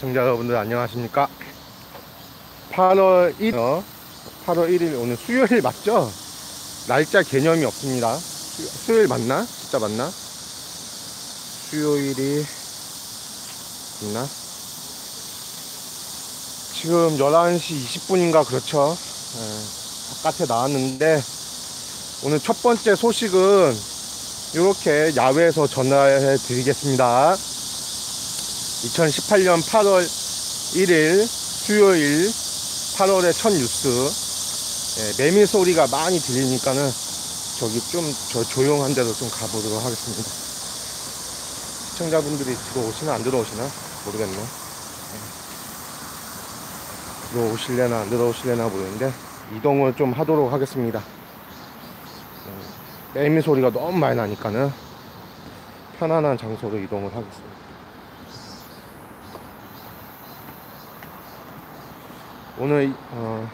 시청자 여러분들 안녕하십니까 8월 1일 8월 1일 오늘 수요일 맞죠? 날짜 개념이 없습니다 수, 수요일 맞나? 진짜 맞나? 수요일이 있나? 지금 11시 20분인가 그렇죠 예, 바깥에 나왔는데 오늘 첫 번째 소식은 이렇게 야외에서 전화해 드리겠습니다 2018년 8월 1일 수요일 8월의 첫 뉴스. 예, 매미 소리가 많이 들리니까는 저기 좀 저 조용한 데로 좀 가보도록 하겠습니다. 시청자분들이 들어오시나 안 들어오시나? 모르겠네. 예. 들어오실래나 안 들어오실래나 모르는데 이동을 좀 하도록 하겠습니다. 예, 매미 소리가 너무 많이 나니까는 편안한 장소로 이동을 하겠습니다 오늘 어,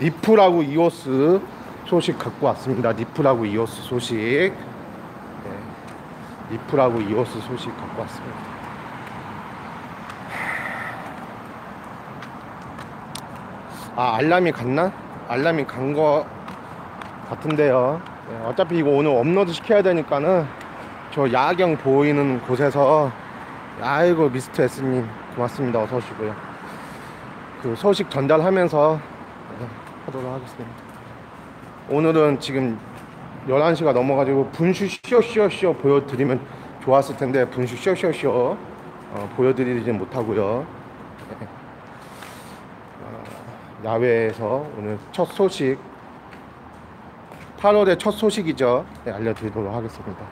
니프라고 이오스 소식 갖고 왔습니다. 니프라고 이오스 소식. 네, 니프라고 이오스 소식 갖고 왔습니다. 아 알람이 갔나? 알람이 간 거 같은데요. 네, 어차피 이거 오늘 업로드 시켜야 되니까는 저 야경 보이는 곳에서 아이고 미스터 S님 고맙습니다. 어서 오시고요. 그 소식 전달하면서 네, 하도록 하겠습니다. 오늘은 지금 11시가 넘어가지고 분슈 쇼쇼쇼 보여드리면 좋았을 텐데 분슈 쇼쇼쇼 어, 보여드리지 못하고요. 네. 어, 야외에서 오늘 첫 소식 8월의 첫 소식이죠. 네, 알려드리도록 하겠습니다.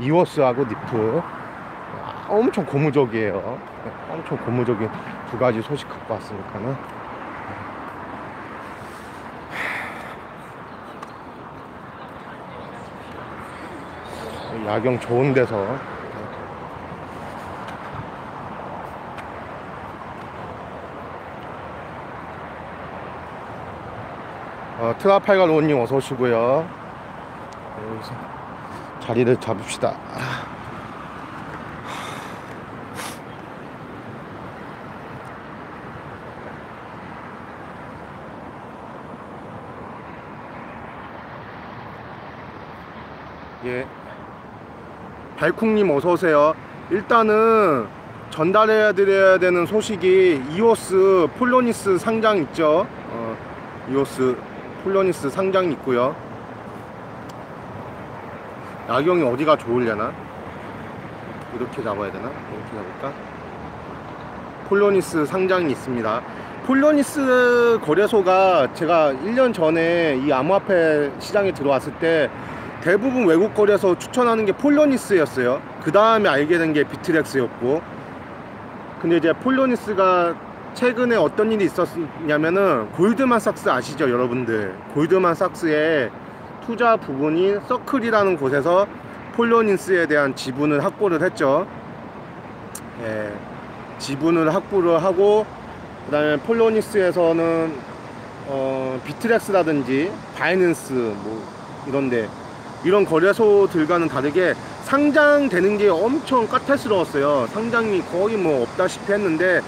이워스하고 니프. 아, 엄청 고무적이에요. 네, 엄청 고무적인 두 가지 소식 갖고 왔으니까는. 야경 좋은 데서 어, 트라팔갈 로님 어서 오시고요. 여기서 자리를 잡읍시다. 예. 발쿵님 어서오세요. 일단은 전달해야 드려야 되는 소식이 이오스 폴로니스 상장 있죠. 어, 이오스 폴로니스 상장 있고요. 야경이 어디가 좋으려나? 이렇게 잡아야 되나? 이렇게 잡을까? 폴로니스 상장이 있습니다. 폴로니스 거래소가 제가 1년 전에 이 암호화폐 시장에 들어왔을 때 대부분 외국 거래소 추천하는 게 폴로니스였어요. 그 다음에 알게 된 게 비트렉스였고. 근데 이제 폴로니스가 최근에 어떤 일이 있었냐면은 골드만삭스 아시죠, 여러분들? 골드만삭스의 투자 부분이 서클이라는 곳에서 폴로니스에 대한 지분을 확보를 했죠. 예, 지분을 확보를 하고 그 다음에 폴로니스에서는 어, 비트렉스라든지 바이낸스 뭐 이런데 이런 거래소들과는 다르게 상장되는 게 엄청 까탈스러웠어요. 상장이 거의 뭐 없다시피 했는데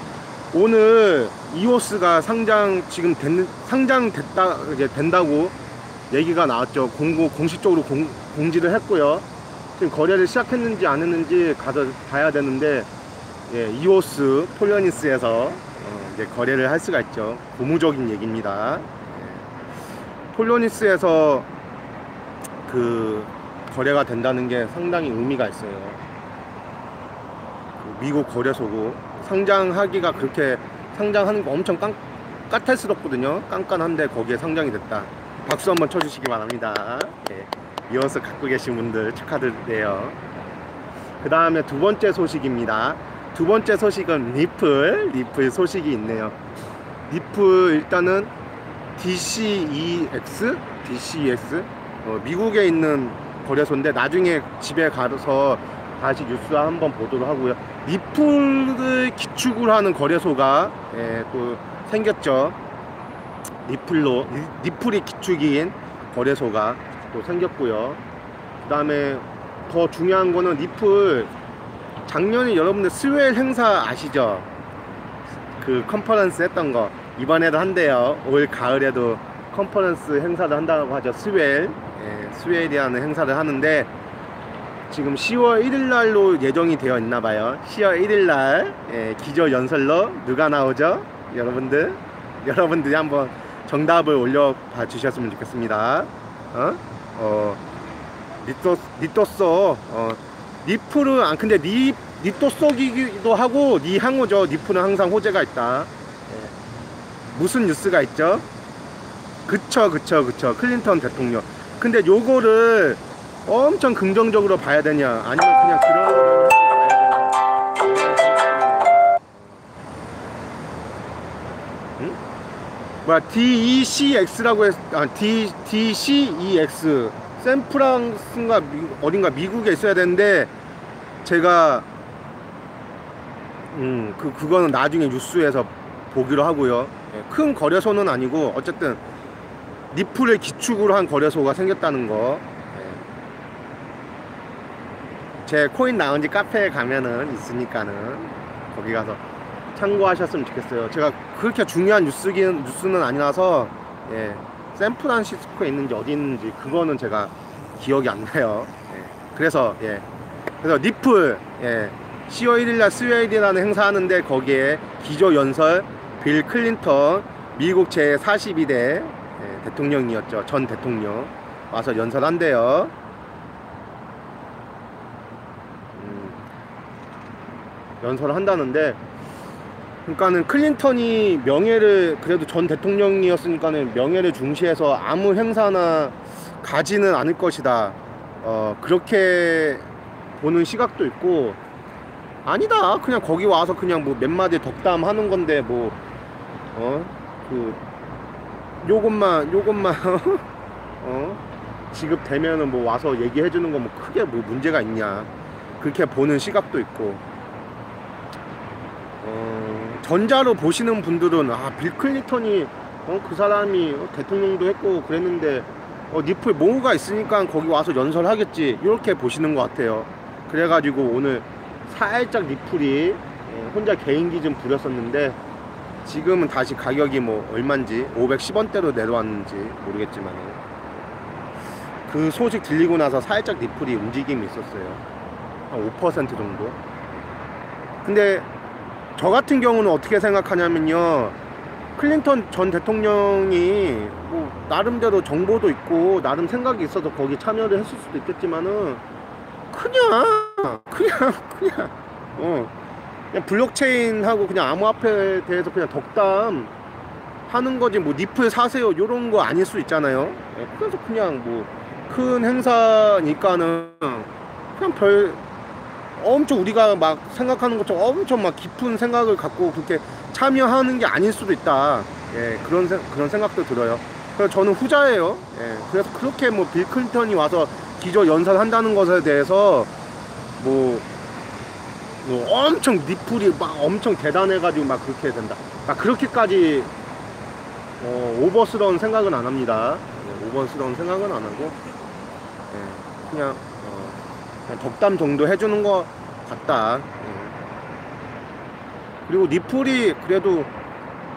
오늘 이오스가 상장 지금 된, 상장됐다 이제 된다고 얘기가 나왔죠. 공고 공식적으로 공, 공지를 했고요. 지금 거래를 시작했는지 안 했는지 가서 봐야 되는데 예, 이오스 폴리니스에서 어, 이제 거래를 할 수가 있죠. 고무적인 얘기입니다. 예. 폴리니스에서 그 거래가 된다는 게 상당히 의미가 있어요. 그 미국 거래소고 상장하기가 그렇게 상장하는 거 엄청 깡, 까탈스럽거든요. 깐깐한데 거기에 상장이 됐다. 박수 한번 쳐주시기 바랍니다. 네. 이어서 갖고 계신 분들 축하드려요. 그 다음에 두 번째 소식입니다. 두 번째 소식은 리플, 리플 소식이 있네요. 리플 일단은 DCEX, DCEX 어, 미국에 있는 거래소인데 나중에 집에 가서 다시 뉴스 한번 보도록 하고요. 리플을 기축을 하는 거래소가 예, 또 생겼죠. 리플로 리플이 기축인 거래소가 또 생겼고요. 그 다음에 더 중요한 거는 리플 작년에 여러분들 스웰 행사 아시죠? 그 컨퍼런스 했던 거 이번에도 한대요. 올 가을에도 컨퍼런스 행사를 한다고 하죠. 스웰 예, 스웰이라는 행사를 하는데 지금 10월 1일 날로 예정이 되어 있나 봐요. 10월 1일 날 예, 기조 연설로 누가 나오죠? 여러분들 여러분들이 한번 정답을 올려봐 주셨으면 좋겠습니다. 어? 어 니또 니또쏘 어 니프를 안 근데 니 니또 쏘기도 하고 니항호죠. 니프는 항상 호재가 있다. 예. 무슨 뉴스가 있죠? 그쵸 그쵸 그쵸 클린턴 대통령. 근데 요거를 엄청 긍정적으로 봐야 되냐? 아니면 그냥 그런 응? 뭐야 DECX라고 했, 아, D, DCEX 샌프란스인가 미- 어딘가 미국에 있어야 되는데 제가 음, 그, 그거는 나중에 뉴스에서 보기로 하고요. 예, 큰 거래소는 아니고 어쨌든 니플을 기축으로 한 거래소가 생겼다는 거 예. 제 코인 나온지 카페에 가면은 있으니까는 거기 가서 참고하셨으면 좋겠어요. 제가 그렇게 중요한 뉴스긴 뉴스는 아니라서 예, 샌프란시스코에 있는지 어디 있는지 그거는 제가 기억이 안 나요. 예, 그래서 예, 그래서 니플 예, 10월 1일날 스웨이드라는 행사하는데 거기에 기조 연설 빌 클린턴 미국 제 42대 예, 대통령이었죠. 전 대통령 와서 연설한대요. 음, 연설을 한다는데 그러니까는 클린턴이 명예를 그래도 전 대통령이었으니까는 명예를 중시해서 아무 행사나 가지는 않을 것이다. 어 그렇게 보는 시각도 있고 아니다. 그냥 거기 와서 그냥 뭐 몇 마디 덕담 하는 건데 뭐 어그 요것만 요것만 어? 지급되면은 뭐 와서 얘기해 주는 거 뭐 크게 뭐 문제가 있냐. 그렇게 보는 시각도 있고. 어, 전자로 보시는 분들은 아빌 클린턴이 어, 그 사람이 어, 대통령도 했고 그랬는데 어, 니플 모우가 있으니까 거기 와서 연설하겠지. 이렇게 보시는 것 같아요. 그래가지고 오늘 살짝 니플이 예, 혼자 개인기 좀 부렸었는데 지금은 다시 가격이 뭐 얼마인지 510원대로 내려왔는지 모르겠지만 그 소식 들리고 나서 살짝 니플이 움직임이 있었어요. 한 5% 정도? 근데 저 같은 경우는 어떻게 생각하냐면요. 클린턴 전 대통령이 뭐 나름대로 정보도 있고 나름 생각이 있어서 거기 참여를 했을 수도 있겠지만은 그냥 그냥 그냥 어 그냥 블록체인하고 그냥 암호화폐에 대해서 그냥 덕담 하는 거지 뭐 니플 사세요 요런 거 아닐 수 있잖아요. 예, 그래서 그냥 뭐 큰 행사니까는 그냥 별 엄청 우리가 막 생각하는 것처럼 엄청 막 깊은 생각을 갖고 그렇게 참여하는 게 아닐 수도 있다. 예, 그런 생, 그런 생각도 들어요. 그래서 저는 후자예요. 예, 그래서 그렇게 뭐 빌 클린턴이 와서 기조 연설한다는 것에 대해서 뭐, 뭐 엄청 니플이 막 엄청 대단해가지고 막 그렇게 된다. 막 그렇게까지 어, 오버스러운 생각은 안 합니다. 예, 오버스러운 생각은 안 하고 예, 그냥 어, 그냥 덕담 정도 해주는 것 같다. 예. 그리고 니플이 그래도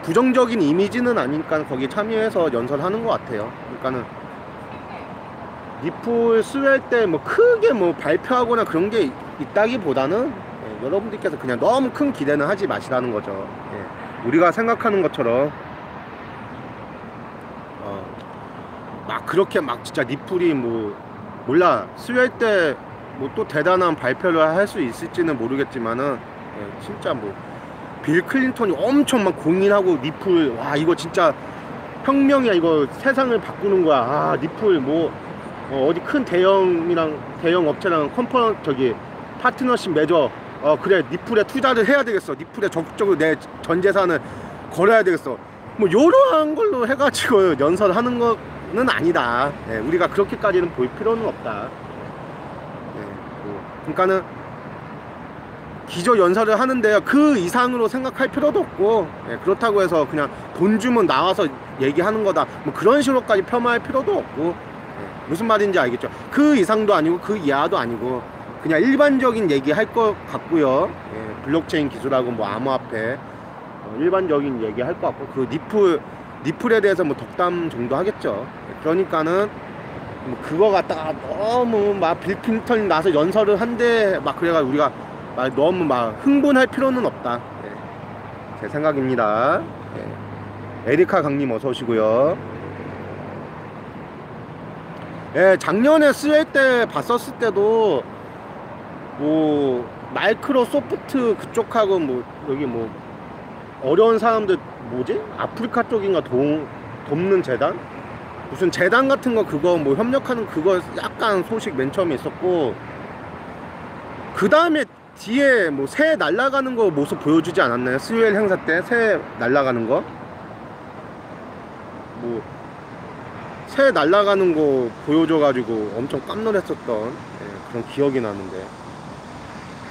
부정적인 이미지는 아니니까 거기 참여해서 연설하는 것 같아요. 그러니까는 니플 수할 때뭐 크게 뭐 발표하거나 그런 게 있- 있다기보다는 예, 여러분들께서 그냥 너무 큰 기대는 하지 마시라는 거죠. 예. 우리가 생각하는 것처럼 어, 막 그렇게 막 진짜 니플이 뭐 몰라 수요일 때 뭐 또 대단한 발표를 할 수 있을지는 모르겠지만은 예, 진짜 뭐 빌 클린턴이 엄청 막 고민하고 니플 와 이거 진짜 혁명이야 이거 세상을 바꾸는 거야 아 니플 뭐 어, 디큰 대형이랑 대형 업체랑 컴퍼 저기 파트너십 맺어 어 그래 니플에 투자를 해야 되겠어. 니플에 적극적으로 내 전 재산을 걸어야 되겠어. 뭐 요러한 걸로 해가지고 연설하는 거는 아니다. 예, 우리가 그렇게까지는 볼 필요는 없다. 예, 뭐, 그러니까는 기저 연설을 하는데요 그 이상으로 생각할 필요도 없고 예, 그렇다고 해서 그냥 돈 주면 나와서 얘기하는 거다. 뭐 그런 식으로까지 폄하할 필요도 없고 예, 무슨 말인지 알겠죠? 그 이상도 아니고 그 이하도 아니고 그냥 일반적인 얘기 할 것 같고요. 예, 블록체인 기술하고 뭐 암호화폐 어, 일반적인 얘기 할 것 같고 그 니플 니플에 대해서 뭐 덕담 정도 하겠죠. 예, 그러니까는 뭐 그거 갖다가 너무 막 빌킨턴이 나서 연설을 한데 막 그래가 우리가 막 너무 막 흥분할 필요는 없다. 예, 제 생각입니다. 예. 에리카 강님 어서 오시고요. 예, 작년에 스웨이 때 봤었을 때도 뭐 마이크로소프트 그쪽하고 뭐 여기 뭐 어려운 사람들 뭐지? 아프리카 쪽인가 도, 돕는 재단? 무슨 재단 같은 거 그거 뭐 협력하는 그거 약간 소식 맨 처음에 있었고 그 다음에 뒤에 뭐 새 날아가는 거 모습 보여주지 않았나요? 스웨일 행사 때 새 날아가는 거? 뭐 새 날아가는 거 보여줘가지고 엄청 깜놀했었던 예, 그런 기억이 나는데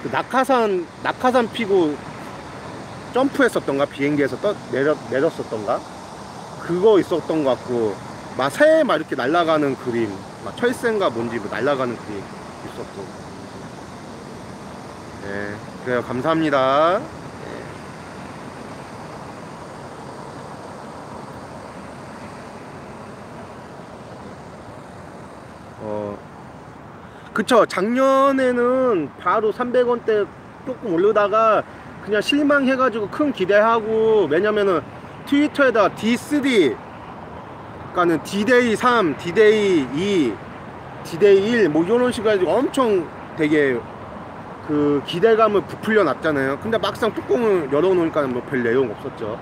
그 낙하산 낙하산 피고 점프했었던가? 비행기에서 떠 내려 내렸었던가? 그거 있었던 것 같고 막 새에 막 이렇게 날아가는 그림 막 철새인가 뭔지 뭐 날아가는 그림 있었고. 네 그래요. 감사합니다 그쵸. 작년에는 바로 300원대 조금 오르다가 그냥 실망해가지고 큰 기대하고 왜냐면은 트위터에다 D3 그러니까는 D-Day 3, D-Day 2, D-Day 1 뭐 이런 식으로 해가지고 엄청 되게 그 기대감을 부풀려 놨잖아요. 근데 막상 뚜껑을 열어놓으니까 뭐 별 내용 없었죠.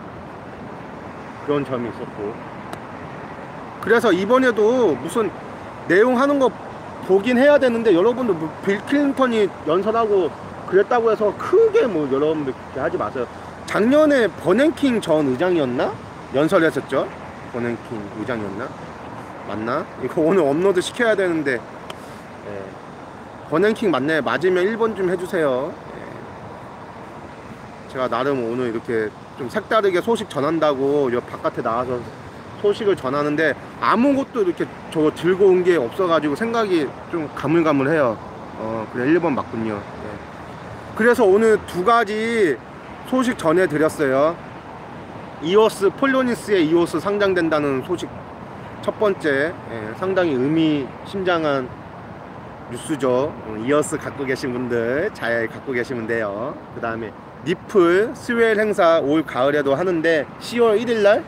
그런 점이 있었고. 그래서 이번에도 무슨 내용 하는 거 보긴 해야 되는데 여러분들 뭐 빌 클린턴이 연설하고 그랬다고 해서 크게 뭐 여러분들 그렇게 하지 마세요. 작년에 버냉킹 전 의장이었나? 연설했었죠. 버냉킹 의장이었나? 맞나? 이거 오늘 업로드 시켜야 되는데 예. 버냉킹 맞네. 맞으면 1번 좀 해주세요. 예. 제가 나름 오늘 이렇게 좀 색다르게 소식 전한다고 여 바깥에 나와서 소식을 전하는데 아무것도 이렇게 저 들고 온 게 없어가지고 생각이 좀 가물가물해요. 어 그래 1번 맞군요. 예. 그래서 오늘 두 가지 소식 전해드렸어요. 이오스 폴로니스의 이오스 상장된다는 소식 첫 번째 예, 상당히 의미심장한 뉴스죠. 어, 이오스 갖고 계신 분들 잘 갖고 계시면 돼요. 그 다음에 니플 스웨일 행사 올 가을에도 하는데 10월 1일날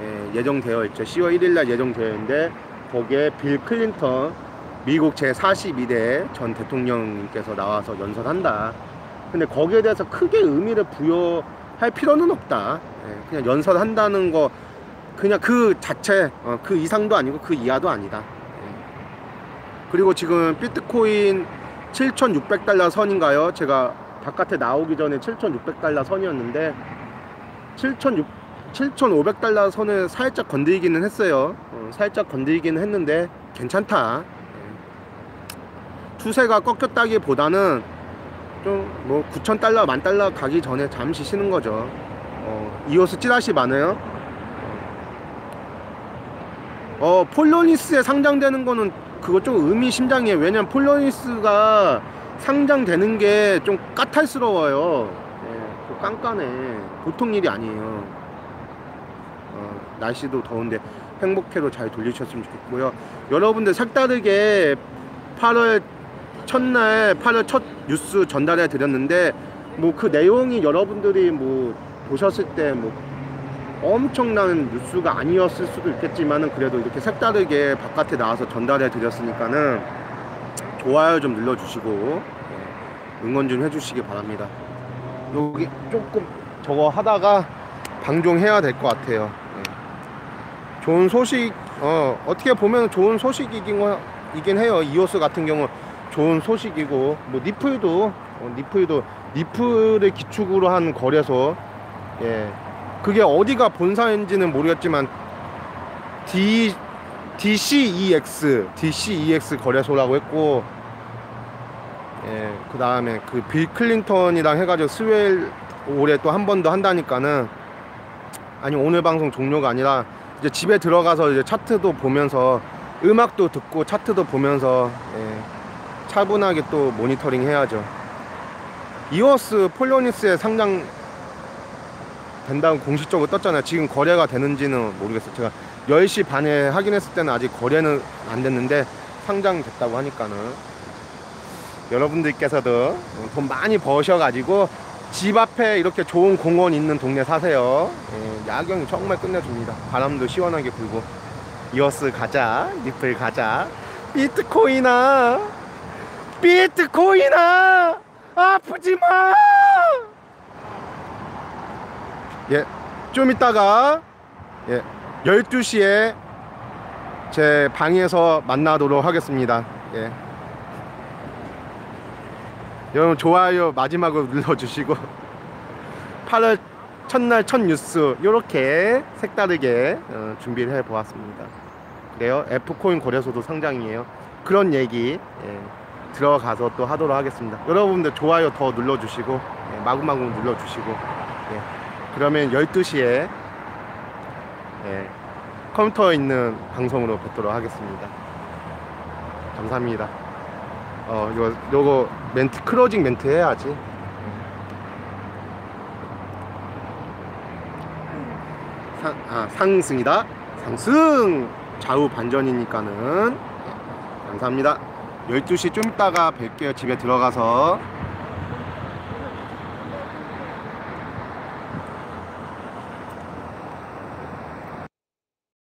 예, 예정되어 있죠. 10월 1일날 예정되어 있는데 거기에 빌 클린턴 미국 제42대 전 대통령께서 나와서 연설한다. 근데 거기에 대해서 크게 의미를 부여할 필요는 없다. 예, 그냥 연설한다는 거 그냥 그 자체 어, 그 이상도 아니고 그 이하도 아니다. 예. 그리고 지금 비트코인 7,600달러 선인가요? 제가 바깥에 나오기 전에 7,600달러 선이었는데 7,600 7,500달러 선을 살짝 건드리기는 했어요. 어, 살짝 건드리기는 했는데 괜찮다. 추세가 꺾였다기보다는 좀 뭐 9,000달러, 만 달러 가기 전에 잠시 쉬는 거죠. 어, 이호스 찌라시 많아요. 어, 폴로니스에 상장되는 거는 그거 좀 의미심장해요. 왜냐면 폴로니스가 상장되는 게 좀 까탈스러워요. 예, 좀 깐깐해. 보통 일이 아니에요. 어, 날씨도 더운데 행복회로 잘 돌리셨으면 좋겠고요. 여러분들 색다르게 8월 첫날 8월 첫 뉴스 전달해 드렸는데 뭐 그 내용이 여러분들이 뭐 보셨을 때 뭐 엄청난 뉴스가 아니었을 수도 있겠지만은 그래도 이렇게 색다르게 바깥에 나와서 전달해 드렸으니까는 좋아요 좀 눌러주시고 예, 응원 좀 해주시기 바랍니다. 여기 조금 저거 하다가 방종해야 될 것 같아요. 예. 좋은 소식 어 어떻게 보면 좋은 소식이긴 거- 이긴 해요. 이오스 같은 경우 좋은 소식이고 뭐 니플도 어, 니플도 니플을 기축으로 한 거래소 예 그게 어디가 본사인지는 모르겠지만 D DCEX DCEX 거래소라고 했고 예 그 다음에 그 빌 클린턴이랑 해가지고 스웨일 올해 또 한 번 더 한다니까는 아니 오늘 방송 종료가 아니라 이제 집에 들어가서 이제 차트도 보면서 음악도 듣고 차트도 보면서 예, 차분하게 또 모니터링 해야죠. 이워스 폴로니스에 상장 된다고 공식적으로 떴잖아요. 지금 거래가 되는지는 모르겠어요. 제가 10시 반에 확인했을 때는 아직 거래는 안 됐는데 상장됐다고 하니까는 여러분들께서도 돈 많이 버셔가지고 집 앞에 이렇게 좋은 공원 있는 동네 사세요. 예, 야경이 정말 끝내줍니다. 바람도 시원하게 불고 이어스 가자, 니플 가자. 비트코인아, 비트코인아, 아프지 마. 예, 좀 이따가 예, 12시에 제 방에서 만나도록 하겠습니다. 예. 여러분 좋아요 마지막으로 눌러주시고 8월 첫날 첫 뉴스 이렇게 색다르게 어, 준비를 해 보았습니다. 그래요 F코인 거래소도 상장이에요. 그런 얘기 예, 들어가서 또 하도록 하겠습니다. 여러분들 좋아요 더 눌러주시고 예, 마구마구 눌러주시고 예, 그러면 12시에 예, 컴퓨터에 있는 방송으로 뵙도록 하겠습니다. 감사합니다. 어, 이거, 요거 멘트, 클로징 멘트 해야지. 상, 아, 상승이다. 상승! 좌우 반전이니까는. 예, 감사합니다. 12시 좀 있다가 뵐게요. 집에 들어가서.